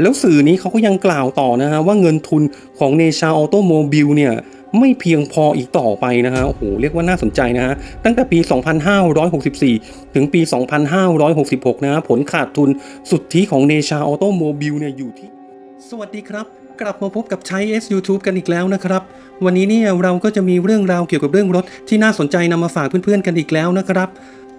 แล้วสื่อนี้เขาก็ยังกล่าวต่อนะฮะว่าเงินทุนของเนชาออโตโมบิลเนี่ยไม่เพียงพออีกต่อไปนะฮะ โอ้โห เรียกว่าน่าสนใจนะฮะ ตั้งแต่ปี 2564 ถึงปี 2566 นะฮะ ผลขาดทุนสุทธิของเนชาออโตโมบิลเนี่ยอยู่ที่ สวัสดีครับ กลับมาพบกับใช้ S YouTube กันอีกแล้วนะครับ วันนี้เนี่ยเราก็จะมีเรื่องราวเกี่ยวกับเรื่องรถที่น่าสนใจนำมาฝากเพื่อนๆกันอีกแล้วนะครับ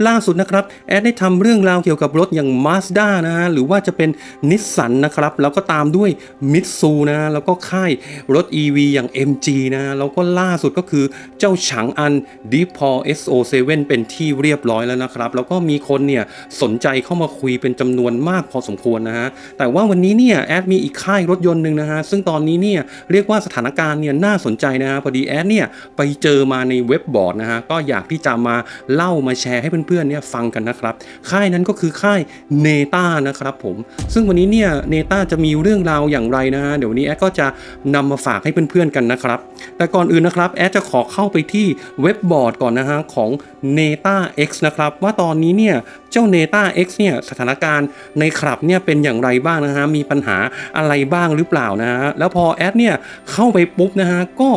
ล่าสุดนะครับแอดได้ทำเรื่องราวเกี่ยวกับรถอย่าง Mazda นะฮะหรือว่าจะเป็นนิสสันนะครับแล้วก็ตามด้วยมิตซูนะแล้วก็ค่ายรถ EV อย่าง MG นะแล้วก็ล่าสุดก็คือเจ้าฉางอัน Deep p o SO7 เป็นที่เรียบร้อยแล้วนะครับ แล้วก็มีคนเนี่ยสนใจเข้ามาคุยเป็นจำนวนมากพอสมควรนะฮะแต่ว่าวันนี้เนี่ยแอดมีอีกค่ายรถยนต์หนึ่งนะฮะซึ่งตอนนี้เนี่ยเรียกว่าสถานการณ์เนี่ยน่าสนใจนะฮะพอดีแอดเนี่ยไปเจอมาในเว็บบอร์ดนะฮะก็อยากที่จะมาเล่ามาแชร์ให้เพื่อนๆเนี่ยฟังกันนะครับ ค่ายนั้นก็คือค่ายเนต้านะครับผม ซึ่งวันนี้เนี่ยเนต้าจะมีเรื่องราวอย่างไรนะฮะเดี๋ยววันนี้แอดก็จะนำมาฝากให้เพื่อนๆกันนะครับ แต่ก่อนอื่นนะครับแอดจะขอเข้าไปที่เว็บบอร์ดก่อนนะฮะของ n e t a X นะครับ ว่าตอนนี้เนี่ยเจ้า n e t a X เนี่ยสถานการณ์ในคลับเนี่ยเป็นอย่างไรบ้างนะฮะมีปัญหาอะไรบ้างหรือเปล่านะฮะแล้วพอแอดเนี่ยเข้าไปปุ๊บนะฮะก็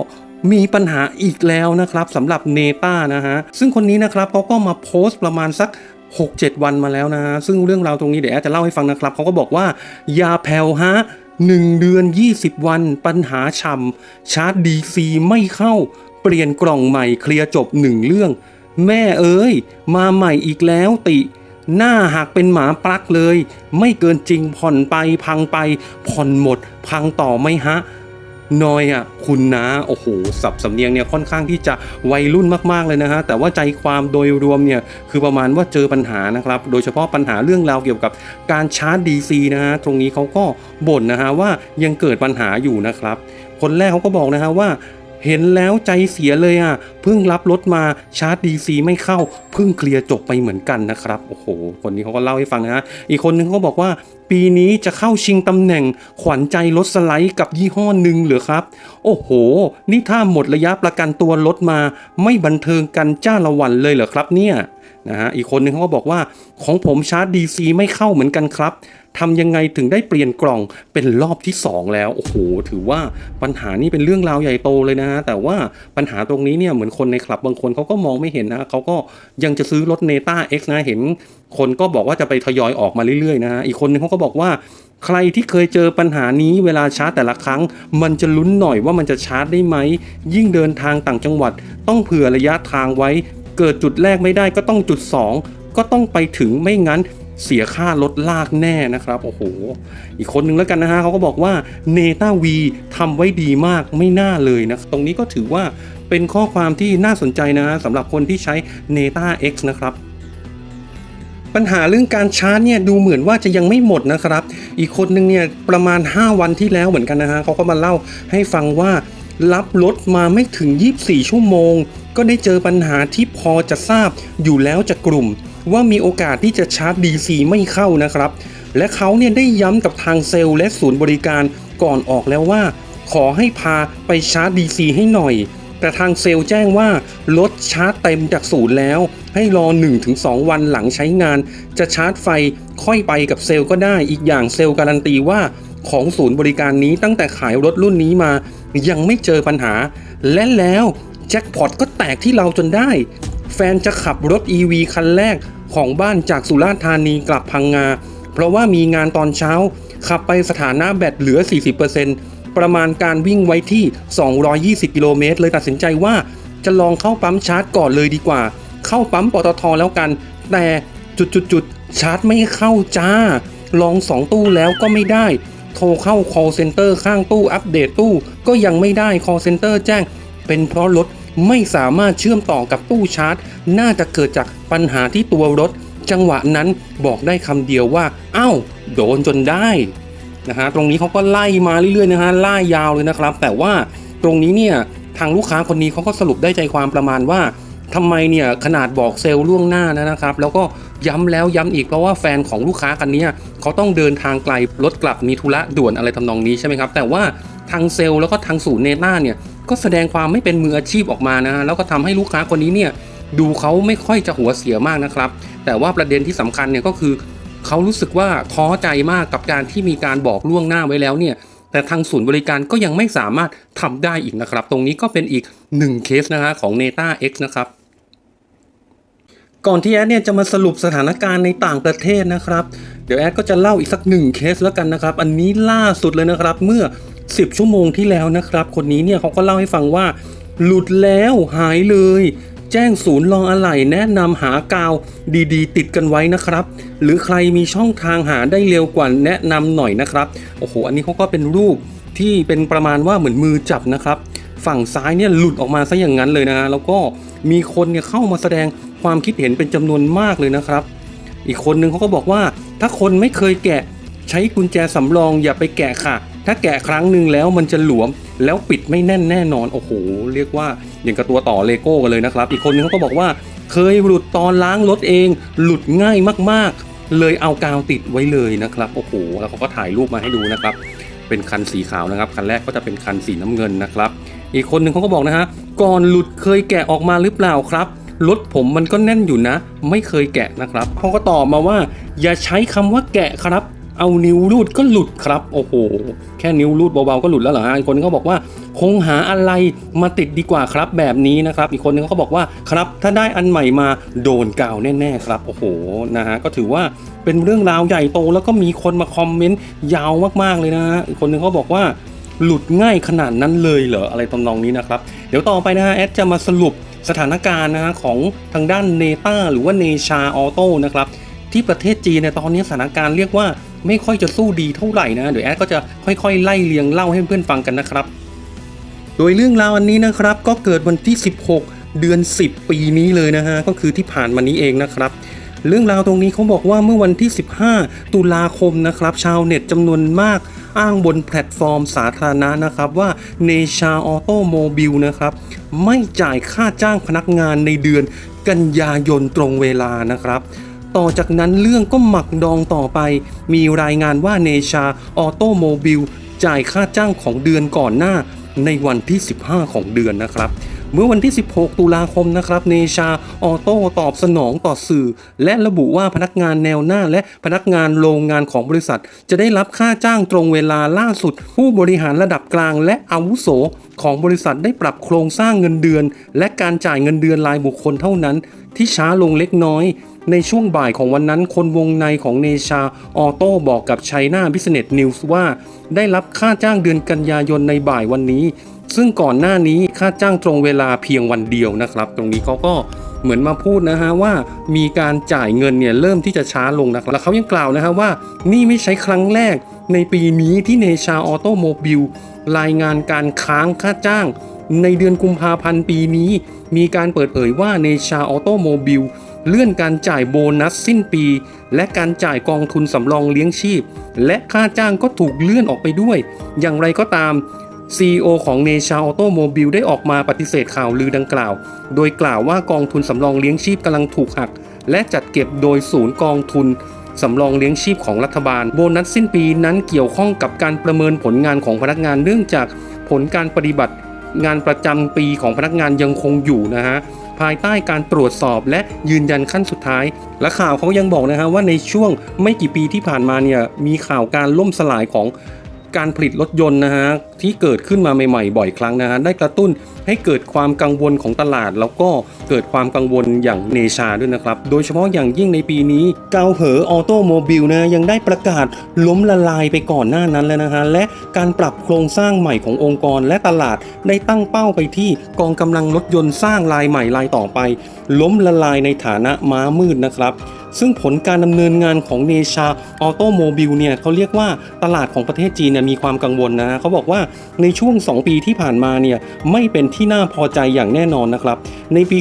มีปัญหาอีกแล้วนะครับสำหรับเนต้านะฮะซึ่งคนนี้นะครับเขาก็มาโพสต์ประมาณสัก 6-7 วันมาแล้วนะฮะซึ่งเรื่องราวตรงนี้เดี๋ยวจะเล่าให้ฟังนะครับเขาก็บอกว่ายาแผ่วฮะ1เดือน 20 วัน ปัญหาฉ่ำชาร์จดีซีไม่เข้า เปลี่ยนกล่องใหม่เคลียร์จบ1เรื่อง แม่เอ้ย มาใหม่อีกแล้วติ หน้าหักเป็นหมาปลักเลย ไม่เกินจริงผ่อนไปพังไป ผ่อนหมด พังต่อไหม่ฮะ นอยอะคุณนะโอ้โหสับสำเนียงเนี่ยค่อนข้างที่จะวัยรุ่นมากๆเลยนะฮะแต่ว่าใจความโดยรวมเนี่ยคือประมาณว่าเจอปัญหานะครับโดยเฉพาะปัญหาเรื่องราวเกี่ยวกับการชาร์จ DC นะฮะตรงนี้เขาก็บ่นนะฮะว่ายังเกิดปัญหาอยู่นะครับ คนแรกเขาก็บอกนะฮะว่าเห็นแล้วใจเสียเลยอะเพิ่งรับรถมาชาร์จ DC ไม่เข้าเพิ่งเคลียร์จบไปเหมือนกันนะครับ โอ้โห คนนี้เขาก็เล่าให้ฟังนะฮะอีกคนนึงเขาบอกว่า ปีนี้จะเข้าชิงตำแหน่งขวัญใจรถสไลด์กับยี่ห้อหนึ่งเหรือครับ โอ้โห นี่ถ้าหมดระยะประกันตัวรถมา ไม่บันเทิงกันจ้าละวันเลยเหรอครับเนี่ย นะฮะอีกคนนึงเขาก็บอกว่าของผมชาร์จ DC ไม่เข้าเหมือนกันครับทำยังไงถึงได้เปลี่ยนกล่องเป็นรอบที่ 2 แล้ว โอ้โห ถือว่าปัญหานี้เป็นเรื่องราวใหญ่โตเลยนะฮะ แต่ว่าปัญหาตรงนี้เนี่ยเหมือนคนในคลับบางคนเขาก็มองไม่เห็นนะเขาก็ยังจะซื้อรถเนต้า X นะเห็น คนก็บอกว่าจะไปทยอยออกมาเรื่อยๆนะฮะ อีกคนนึงเขาก็บอกว่าใครที่เคยเจอปัญหานี้เวลาชาร์จแต่ละครั้ง มันจะลุ้นหน่อยว่ามันจะชาร์จได้ไหม ยิ่งเดินทางต่างจังหวัด ต้องเผื่อระยะทางไว้ เกิดจุดแรกไม่ได้ก็ต้องจุด 2 ก็ต้องไปถึงไม่งั้นเสียค่ารถลากแน่นะครับโอ้โห อีกคนนึงแล้วกันนะฮะเขาก็บอกว่าเนต้าวีทำไว้ดีมากไม่น่าเลยนะ ตรงนี้ก็ถือว่าเป็นข้อความที่น่าสนใจนะสำหรับคนที่ใช้ n e t a X นะครับ ปัญหาเรื่องการชาร์จเนี่ยดูเหมือนว่าจะยังไม่หมดนะครับ อีกคนนึงเนี่ยประมาณ 5 วันที่แล้วเหมือนกันนะฮะเขาก็มาเล่าให้ฟังว่า รับรถมาไม่ถึง 24 ชั่วโมง ก็ได้เจอปัญหาที่พอจะทราบอยู่แล้วจากกลุ่ม ว่ามีโอกาสที่จะชาร์จ DC ไม่เข้านะครับ และเขาเนี่ยได้ย้ำกับทางเซลล์และศูนย์บริการก่อนออกแล้วว่า ขอให้พาไปชาร์จ DC ให้หน่อย แต่ทางเซลล์แจ้งว่ารถชาร์จเต็มจากศูนย์แล้ว ให้รอ 1-2 วันหลังใช้งาน จะชาร์จไฟค่อยไปกับเซลล์ก็ได้อีกอย่างเซลล์การันตีว่าของศูนย์บริการนี้ตั้งแต่ขายรถรุ่นนี้มา ยังไม่เจอปัญหา และแล้วแจ็คพอตก็แตกที่เราจนได้ แฟนจะขับรถ EV คันแรกของบ้านจากสุราษฎร์ธานีกลับพังงา เพราะว่ามีงานตอนเช้า ขับไปสถานะแบตเหลือ 40%ประมาณการวิ่งไว้ที่ 220 กิโลเมตร เลยตัดสินใจว่าจะลองเข้าปั๊มชาร์จก่อนเลยดีกว่า เข้าปั๊มปตทแล้วกัน แต่จุดๆๆชาร์จไม่เข้าจ้า ลองสองตู้แล้วก็ไม่ได้ โทรเข้า call center ข้างตู้อัปเดตตู้ ก็ยังไม่ได้ call center แจ้ง เป็นเพราะรถไม่สามารถเชื่อมต่อกับตู้ชาร์จ น่าจะเกิดจากปัญหาที่ตัวรถ จังหวะนั้นบอกได้คำเดียวว่าอ้าวโดนจนได้นะฮะตรงนี้เขาก็ไล่มาเรื่อยๆนะฮะไล่ยาวเลยนะครับ แต่ว่าตรงนี้เนี่ยทางลูกค้าคนนี้เขาก็สรุปได้ใจความประมาณว่าทำไมเนี่ยขนาดบอกเซลล์ล่วงหน้านะครับ แล้วก็ ย้ำแล้วย้ำอีกเพราะว่าแฟนของลูกค้ากันนี้เขาต้องเดินทางไกลรถกลับมีธุระด่วนอะไรทำนองนี้ใช่ไหมครับ แต่ว่าทางเซลล์แล้วก็ทางศูนย์เนต้าเนี่ยก็แสดงความไม่เป็นมืออาชีพออกมานะฮะแล้วก็ทำให้ลูกค้าคนนี้เนี่ยดูเขาไม่ค่อยจะหัวเสียมากนะครับ แต่ว่าประเด็นที่สำคัญเนี่ยก็คือเขารู้สึกว่าท้อใจมากกับการที่มีการบอกล่วงหน้าไว้แล้วเนี่ยแต่ทางศูนย์บริการก็ยังไม่สามารถทำได้อีกนะครับ ตรงนี้ก็เป็นอีกหนึ่งเคสนะฮะของ Neta X นะครับ ก่อนที่แอดเนี่ยจะมาสรุปสถานการณ์ในต่างประเทศนะครับ เดี๋ยวแอดก็จะเล่าอีกสักหนึ่งเคสแล้วกันนะครับ อันนี้ล่าสุดเลยนะครับ เมื่อ 10 ชั่วโมงที่แล้วนะครับ คนนี้เนี่ยเขาก็เล่าให้ฟังว่า หลุดแล้วหายเลย แจ้งศูนย์รองอะไหล่แนะนำหากาวดีๆ ติดกันไว้นะครับ หรือใครมีช่องทางหาได้เร็วกว่าแนะนำหน่อยนะครับ โอ้โห อันนี้เขาก็เป็นรูปที่เป็นประมาณว่าเหมือนมือจับนะครับ ฝั่งซ้ายเนี่ยหลุดออกมาซะอย่างนั้นเลยนะแล้วก็มีคนเนี่ยเข้ามาแสดง ความคิดเห็นเป็นจำนวนมากเลยนะครับ อีกคนนึงเขาก็บอกว่า ถ้าคนไม่เคยแกะใช้กุญแจสำรองอย่าไปแกะค่ะ ถ้าแกะครั้งหนึ่งแล้วมันจะหลวมแล้วปิดไม่แน่นแน่นอนโอ้โห เรียกว่าอย่างกับตัวต่อเลโก้กันเลยนะครับ อีกคนนึงเขาก็บอกว่า เคยหลุดตอนล้างรถเอง หลุดง่ายมากๆ เลยเอากาวติดไว้เลยนะครับโอ้โหแล้วเขาก็ถ่ายรูปมาให้ดูนะครับ เป็นคันสีขาวนะครับ คันแรกก็จะเป็นคันสีน้ำเงินนะครับ อีกคนหนึ่งเขาก็บอกนะฮะก่อนหลุดเคยแกะออกมาหรือเปล่าครับ รถผมมันก็แน่นอยู่นะ ไม่เคยแกะนะครับเขาก็ตอบมาว่า อย่าใช้คำว่าแกะครับ เอานิ้วรูดก็หลุดครับ โอ้โห แค่นิ้วรูดเบาๆก็หลุดแล้วเหรอฮะอีกคนนึงเขาบอกว่า คงหาอะไรมาติดดีกว่าครับแบบนี้นะครับ อีกคนนึงเขาบอกว่าครับ ถ้าได้อันใหม่มาโดนกาวแน่ๆครับ โอ้โหนะฮะก็ถือว่าเป็นเรื่องราวใหญ่โตแล้วก็มีคนมาคอมเมนต์ยาวมากๆเลยนะฮะอีกคนนึงเขาบอกว่าหลุดง่ายขนาดนั้นเลยเหรออะไรตำนองนี้นะครับ เดี๋ยวต่อไปนะฮะแอดจะมาสรุป สถานการณ์นะฮะของทางด้านเนต้าหรือว่าเนชาออโต้นะครับที่ประเทศจีนเนี่ยตอนนี้สถานการณ์เรียกว่าไม่ค่อยจะสู้ดีเท่าไหร่นะเดี๋ยวแอดก็จะค่อยๆ ไล่เลียงเล่าให้เพื่อนฟังกันนะครับ โดยเรื่องราวอันนี้นะครับก็เกิดวันที่ 16 เดือน 10 ปีนี้เลยนะฮะก็คือที่ผ่านมานี้เองนะครับเรื่องราวตรงนี้เขาบอกว่าเมื่อวันที่ 15 ตุลาคมนะครับ ชาวเน็ตจำนวนมาก อ้างบนแพลตฟอร์มสาธารณะนะครับว่าเนชาออโตโมบิลนะครับไม่จ่ายค่าจ้างพนักงานในเดือนกันยายนตรงเวลานะครับต่อจากนั้นเรื่องก็หมักดองต่อไป มีรายงานว่าเนชาออโตโมบิลจ่ายค่าจ้างของเดือนก่อนหน้า ในวันที่ 15 ของเดือนนะครับ เมื่อวันที่ 16 ตุลาคมนะครับเนชาออโต้ตอบสนองต่อสื่อ และระบุว่าพนักงานแนวหน้าและพนักงานโรงงานของบริษัท จะได้รับค่าจ้างตรงเวลาล่าสุด ผู้บริหารระดับกลางและอาวุโสของบริษัทได้ปรับโครงสร้างเงินเดือน และการจ่ายเงินเดือนรายบุคคลเท่านั้น ที่ช้าลงเล็กน้อย ในช่วงบ่ายของวันนั้นคนวงในของเนชาออโต้บอกกับ China Business News ว่า ได้รับค่าจ้างเดือนกันยายนในบ่ายวันนี้ ซึ่งก่อนหน้านี้ค่าจ้างตรงเวลาเพียงวันเดียวนะครับ ตรงนี้เขาก็เหมือนมาพูดนะฮะว่ามีการจ่ายเงินเนี่ยเริ่มที่จะช้าลงนะครับแล้วเขายังกล่าวนะฮะว่านี่ไม่ใช่ครั้งแรกในปีนี้ที่เนชาออโตโมบิลรายงานการค้างค่าจ้าง ในเดือนกุมภาพันธ์ปีนี้ มีการเปิดเผยว่าเนชาออโตโมบิล เลื่อนการจ่ายโบนัสสิ้นปี และการจ่ายกองทุนสำรองเลี้ยงชีพ และค่าจ้างก็ถูกเลื่อนออกไปด้วย อย่างไรก็ตาม CEO ของเนชาออโตโมบิลได้ออกมาปฏิเสธข่าวลือดังกล่าว โดยกล่าวว่ากองทุนสำรองเลี้ยงชีพกำลังถูกหัก และจัดเก็บโดยศูนย์กองทุนสำรองเลี้ยงชีพของรัฐบาล โบนัสสิ้นปีนั้นเกี่ยวข้องกับการประเมินผลงานของพนักงานเนื่องจากผลการปฏิบัติงานประจำปีของพนักงานยังคงอยู่นะฮะ ภายใต้การตรวจสอบและยืนยันขั้นสุดท้าย และข่าวเขายังบอกนะครับว่าในช่วงไม่กี่ปีที่ผ่านมาเนี่ยมีข่าวการล่มสลายของ การผลิตรถยนต์นะฮะที่เกิดขึ้นมาใหม่ๆ บ่อยครั้งนะฮะได้กระตุ้นให้เกิดความกังวลของตลาด แล้วก็เกิดความกังวลอย่างเนชาด้วยนะครับ โดยเฉพาะอย่างยิ่งในปีนี้เกาเหอออโตโมบิลนะยังได้ประกาศล้มละลายไปก่อนหน้านั้นแล้วนะฮะและการปรับโครงสร้างใหม่ขององค์กรและตลาดได้ตั้งเป้าไปที่กองกำลังรถยนต์สร้างรายใหม่รายต่อไป ล้มละลายในฐานะม้ามืดนะครับ ซึ่งผลการดำเนินงานของเนชาออโตโมบิลเนี่ยเขาเรียกว่าตลาดของประเทศจีนเนี่ยมีความกังวลนะเขาบอกว่าในช่วง 2 ปีที่ผ่านมาเนี่ยไม่เป็นที่น่าพอใจอย่างแน่นอนนะครับ ในปี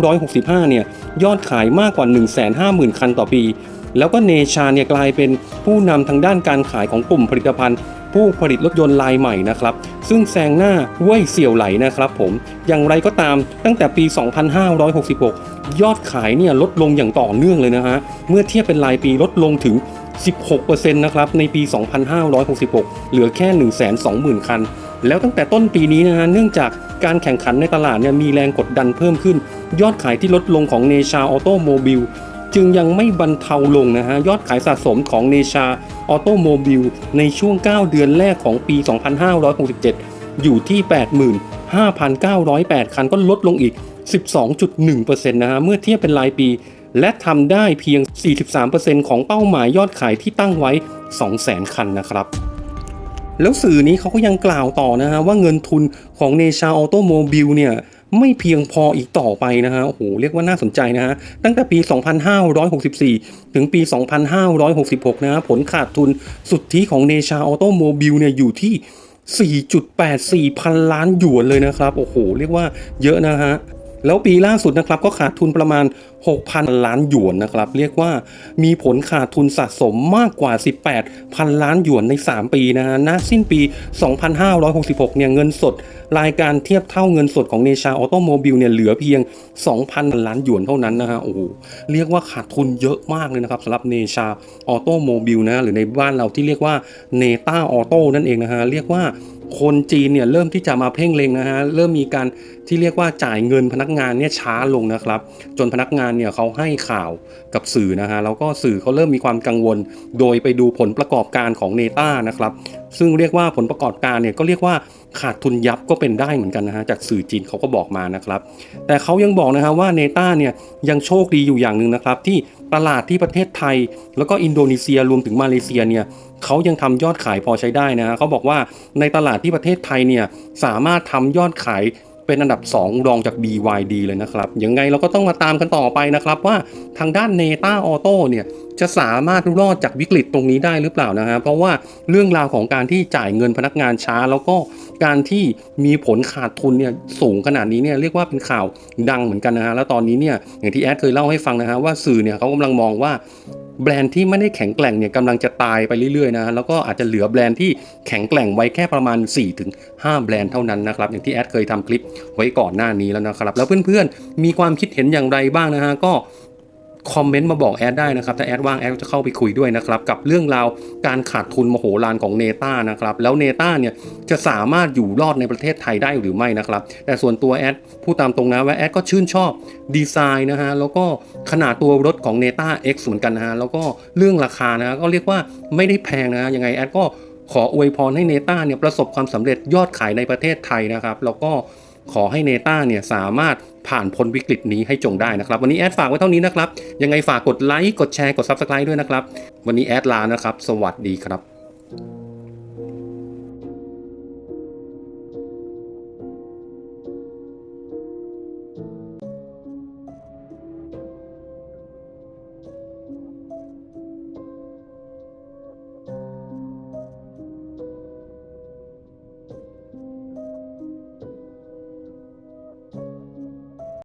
2565 เนี่ยยอดขายมากกว่า 150,000 คันต่อปี แล้วก็เนชาเนี่ยกลายเป็นผู้นำทางด้านการขายของกลุ่มผลิตภัณฑ์ผู้ผลิตรถยนต์รายใหม่นะครับ ซึ่งแซงหน้าเว่ยเสี่ยวไหลนะครับผม อย่างไรก็ตามตั้งแต่ปี 2566 ยอดขายเนี่ยลดลงอย่างต่อเนื่องเลยนะฮะ เมื่อเทียบเป็นรายปีลดลงถึง 16%นะครับในปี 2566 เหลือแค่ 120,000 คัน แล้วตั้งแต่ต้นปีนี้นะฮะ เนื่องจากการแข่งขันในตลาดเนี่ยมีแรงกดดันเพิ่มขึ้น ยอดขายที่ลดลงของเนชาออโตโมบิลจึงยังไม่บรรเทาลงนะฮะ ยอดขายสะสมของเนชาออโตโมบิลในช่วง 9 เดือนแรกของปี 2567 อยู่ที่ 85,908 คันก็ลดลงอีก 12.1%นะฮะเมื่อเทียบเป็นรายปี และทำได้เพียง 43%ของเป้าหมายยอดขายที่ตั้งไว้ 200,000 คันนะครับแล้วสื่อนี้เขาก็ยังกล่าวต่อนะฮะว่าเงินทุนของเนชาออโตโมบิลเนี่ยไม่เพียงพออีกต่อไปนะฮะโอ้โหเรียกว่าน่าสนใจนะฮะตั้งแต่ปี 2564 ถึงปี 2566 นะฮะผลขาดทุนสุทธิของเนชาออโตโมบิลเนี่ยอยู่ที่ 4.84 พันล้านหยวนเลยนะครับ โอ้โห เรียกว่าเยอะนะฮะ แล้วปีล่าสุดนะครับก็ขาดทุนประมาณ 6,000 ล้านหยวนนะครับ เรียกว่ามีผลขาดทุนสะสมมากกว่า 18พันล้านหยวนใน 3 ปีนะฮะณสิ้นปี 2566 เนี่ยเงินสด รายการเทียบเท่าเงินสดของเนชาออโตโมบิลเนี่ยเหลือเพียง 2,000 ล้านหยวนเท่านั้นนะฮะโอ้โหเรียกว่าขาดทุนเยอะมากเลยนะครับสำหรับเนชาออโตโมบิลนะหรือในบ้านเราที่เรียกว่าเนต้าออโต้นั่นเองนะฮะเรียกว่า คนจีนเนี่ยเริ่มที่จะมาเพ่งเล็งนะฮะเริ่มมีการที่เรียกว่าจ่ายเงินพนักงานเนี่ยช้าลงนะครับ จนพนักงานเนี่ยเขาให้ข่าวกับสื่อนะฮะแล้วก็สื่อเขาเริ่มมีความกังวล โดยไปดูผลประกอบการของเนต้านะครับซึ่งเรียกว่าผลประกอบการเนี่ยก็เรียกว่าขาดทุนยับก็เป็นได้เหมือนกันนะฮะจากสื่อจีนเขาก็บอกมานะครับ แต่เขายังบอกนะฮะว่าเนต้าเนี่ยยังโชคดีอยู่อย่างหนึ่งนะครับที่ ตลาดที่ประเทศไทย แล้วก็อินโดนีเซียรวมถึงมาเลเซียเนี่ยเขายังทำยอดขายพอใช้ได้นะฮะเขาบอกว่าในตลาดที่ประเทศไทยเนี่ยสามารถทำยอดขายเป็นอันดับ 2 รองจาก BYD เลยนะครับ ยังไงเราก็ต้องมาตามกันต่อไปนะครับว่าทางด้านเนต้าออโต้เนี่ยจะสามารถรอดจากวิกฤตตรงนี้ได้หรือเปล่านะฮะเพราะว่าเรื่องราวของการที่จ่ายเงินพนักงานช้าแล้วก็การที่มีผลขาดทุนเนี่ยสูงขนาดนี้เนี่ยเรียกว่าเป็นข่าวดังเหมือนกันนะฮะแล้วตอนนี้เนี่ยอย่างที่แอดเคยเล่าให้ฟังนะฮะว่าสื่อเนี่ยเขากำลังมองว่าแบรนด์ที่ไม่ได้แข็งแกร่งเนี่ยกำลังจะตายไปเรื่อยๆนะฮะแล้วก็อาจจะเหลือแบรนด์ที่แข็งแกร่งไว้แค่ประมาณ 4-5 แบรนด์เท่านั้นนะครับอย่างที่แอดเคยทำคลิปไว้ก่อนหน้านี้แล้วนะครับแล้วเพื่อนๆมีความคิดเห็นอย่างไรบ้างนะฮะก็ คอมเมนต์มาบอกแอดได้นะครับ ถ้าแอดว่างแอดจะเข้าไปคุยด้วยนะครับ กับเรื่องราวการขาดทุนมโหฬารของเนต้านะครับ แล้วเนต้าเนี่ยจะสามารถอยู่รอดในประเทศไทยได้หรือไม่นะครับ แต่ส่วนตัวแอดพูดตามตรงนะว่าแอดก็ชื่นชอบดีไซน์นะฮะแล้วก็ขนาดตัวรถของ n e t a X เหมือนกันนะฮะแล้วก็เรื่องราคานะฮะก็เรียกว่าไม่ได้แพงนะฮะยังไงแอดก็ขออวยพรให้เนต้าเนี่ยประสบความสำเร็จยอดขายในประเทศไทยนะครับ แล้วก็ ขอให้เนต้าเนี่ยสามารถผ่านพ้นวิกฤตนี้ให้จงได้นะครับ วันนี้แอดฝากไว้เท่านี้นะครับ ยังไงฝากกดไลค์ กดแชร์ กดซับสไคร b e ด้วยนะครับ วันนี้แอดลานะครับ สวัสดีครับ